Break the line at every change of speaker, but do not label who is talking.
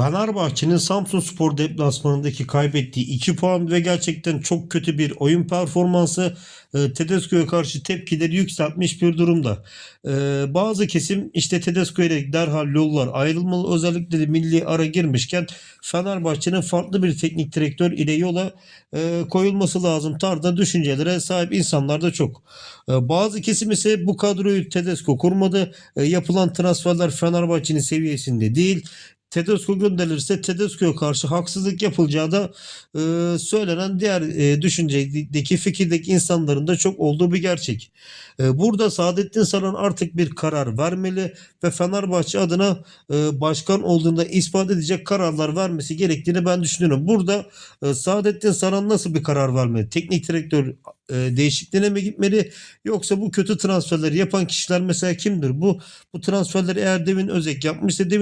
Fenerbahçe'nin Samsunspor deplasmanındaki kaybettiği 2 puan ve gerçekten çok kötü bir oyun performansı e, Tedesco'ya karşı tepkileri yükseltmiş bir durumda. E, bazı kesim işte Tedesco derhal yollar ayrılmalı özellikle de milli ara girmişken Fenerbahçe'nin farklı bir teknik direktör ile yola e, koyulması lazım tarzda düşüncelere sahip insanlar da çok. E, bazı kesim ise bu kadroyu Tedesco kurmadı. Yapılan transferler Fenerbahçe'nin seviyesinde değil. Tedesco gönderilirse Tedesco'ya karşı haksızlık yapılacağı da e, söylenen diğer e, düşüncedeki fikirdeki insanların da çok olduğu bir gerçek. E, burada Saadettin Saran artık bir karar vermeli ve Fenerbahçe adına e, başkan olduğunda ispat edecek kararlar vermesi gerektiğini ben düşünüyorum. Burada e, Saadettin Saran nasıl bir karar vermeli? Teknik direktör e, değişikliğine mi gitmeli yoksa bu kötü transferleri yapan kişiler mesela kimdir? Bu bu transferleri eğer Devin Özek yapmışsa Devin